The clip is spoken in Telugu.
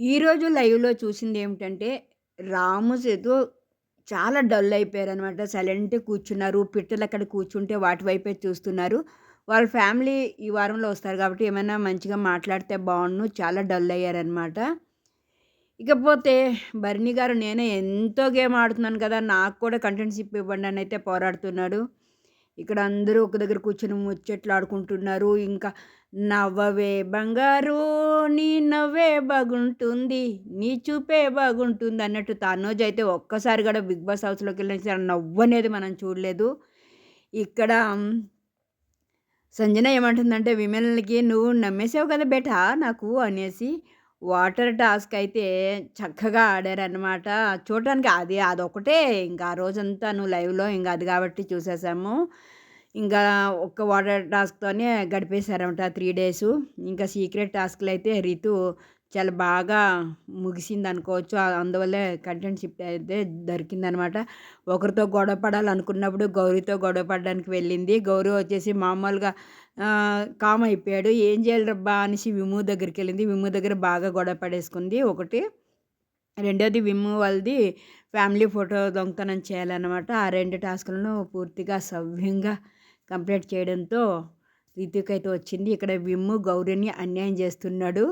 ఈరోజు లైవ్‌లో చూసింది ఏమిటంటే, రాము, సేతు చాలా డల్ అయిపోయారనమాట. సైలెంట్ కూర్చున్నారు. పిట్టలు అక్కడ కూర్చుంటే వాటి వైపే చూస్తున్నారు. వాళ్ళ ఫ్యామిలీ ఈ వారంలో వస్తారు కాబట్టి ఏమైనా మంచిగా మాట్లాడితే బాగుండు చాలా డల్ అయ్యారనమాట. ఇకపోతే భరణి గారు నేనే ఎంతో గేమ్ ఆడుతున్నాను కదా! నాకు కూడా కంటెంట్‌షిప్ ఇవ్వండి అయితే పోరాడుతున్నాడు. ఇక్కడ అందరూ ఒక దగ్గర కూర్చొని ముచ్చట్లాడుకుంటున్నారు. ఇంకా నవ్వవే బంగారు నీ నవ్వే బాగుంటుంది. నీ చూపే బాగుంటుంది అన్నట్టు తనోజ్ అయితే ఒక్కసారి కూడా 'బిగ్ బాస్' హౌస్‌లోకెళ్ళిన నవ్వనేది మనం చూడలేదు. ఇక్కడ సంజన ఏమంటుందంటే విమెన్‌లకి "నువ్వు నమ్మేసావు కదా బేటా నాకు" అనేసి. వాటర్ టాస్క్ అయితే చక్కగా ఆడారనమాట. చూడటానికి అది అదొకటే ఇంకా ఆ రోజంతా నువ్వు లైవ్‌లో ఇంకా అది కాబట్టి చూసేసాము. ఇంకా ఒక్క వాటర్ టాస్క్‌తోనే గడిపేశారనమాట త్రీ డేస్ ఇంకా సీక్రెట్ టాస్క్లు అయితే రితు చాలా బాగా ముగిసింది అనుకోవచ్చు అందువల్లే కంటెంట్ షిఫ్ట్ అయితే దొరికిందనమాట. ఒకరితో గొడవ పడాలనుకున్నప్పుడు గౌరీతో గొడవ పడడానికి వెళ్ళింది. గౌరీ వచ్చేసి మామూలుగా కామ్ అయిపోయాడు. ఏం చేయాలిరబ్బా అనేసి విము దగ్గరికి వెళ్ళింది విము దగ్గర బాగా గొడవ పడేసుకుంది ఒకటి. రెండోది విమ్ వాళ్ళది ఫ్యామిలీ ఫోటో దొంగతనం చేయాలన్నమాట ఆ రెండు టాస్కులను పూర్తిగా సవ్యంగా కంప్లీట్ చేయడంతో రితుకైతే వచ్చింది. ఇక్కడ విమ్ము గౌరీని అన్యాయం చేస్తున్నాడు.